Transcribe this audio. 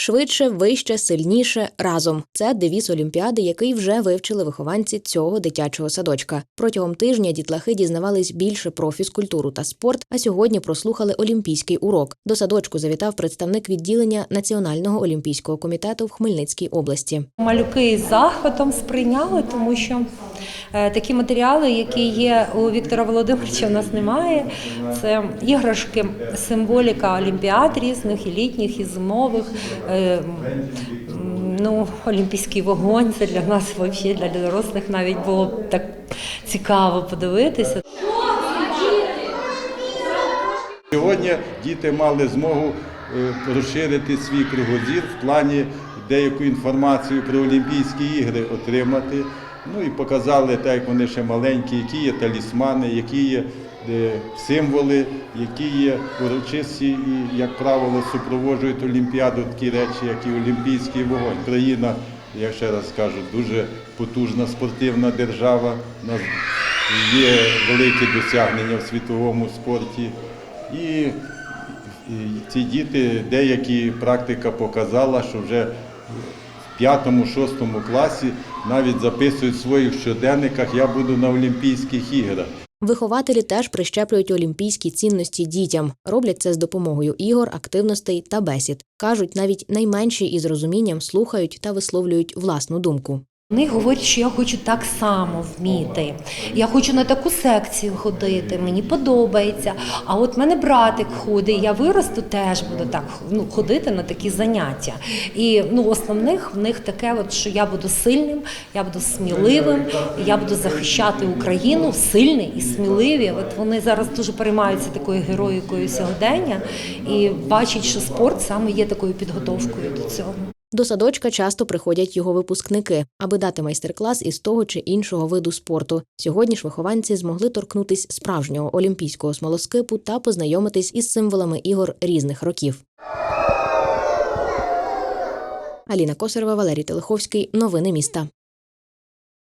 Швидше, вище, сильніше разом. Це девіз Олімпіади, який вже вивчили вихованці цього дитячого садочка. Протягом тижня дітлахи дізнавались більше про фізкультуру та спорт, а сьогодні прослухали олімпійський урок. До садочку завітав представник відділення Національного олімпійського комітету в Хмельницькій області. Малюки з захватом сприйняли, тому що такі матеріали, які є у Віктора Володимировича, у нас немає. Це іграшки, символіка олімпіад різних, і літніх, і зимових. Е, ну, олімпійський вогонь це для нас взагалі, для дорослих навіть було так цікаво подивитися. Сьогодні діти мали змогу е, розширити свій кругозір в плані деяку інформацію про Олімпійські ігри отримати. Ну і показали, так як вони ще маленькі, які є талісмани, які є е, символи, які є урочисті і, як правило, супроводжують Олімпіаду такі речі, як і Олімпійський вогонь. Країна, я ще раз кажу, дуже потужна спортивна держава. У нас є великі досягнення в світовому спорті. І, і ці діти, деякі практика показала, що вже в п'ятому-шостому класі навіть записують в своїх щоденниках Я буду на Олімпійських іграх. Вихователі теж прищеплюють олімпійські цінності дітям. Роблять це з допомогою ігор, активностей та бесід. кажуть, навіть найменші із розумінням слухають та висловлюють власну думку. Вони говорять, що я хочу так само вміти. Я хочу на таку секцію ходити, мені подобається. А от мене братик ходить, я виросту, теж буду так ну, ходити на такі заняття. І ну, основних в них таке, от, що я буду сильним, я буду сміливим, я буду захищати Україну, сильний і сміливі. От вони зараз дуже переймаються такою героїкою сьогодення і бачать, що спорт саме є такою підготовкою до цього. До садочка часто приходять його випускники, аби дати майстер-клас із того чи іншого виду спорту. Сьогодні ж вихованці змогли торкнутись справжнього олімпійського смолоскипу та познайомитись із символами ігор різних років. Аліна Косарева, Валерій Телеховський. Новини міста.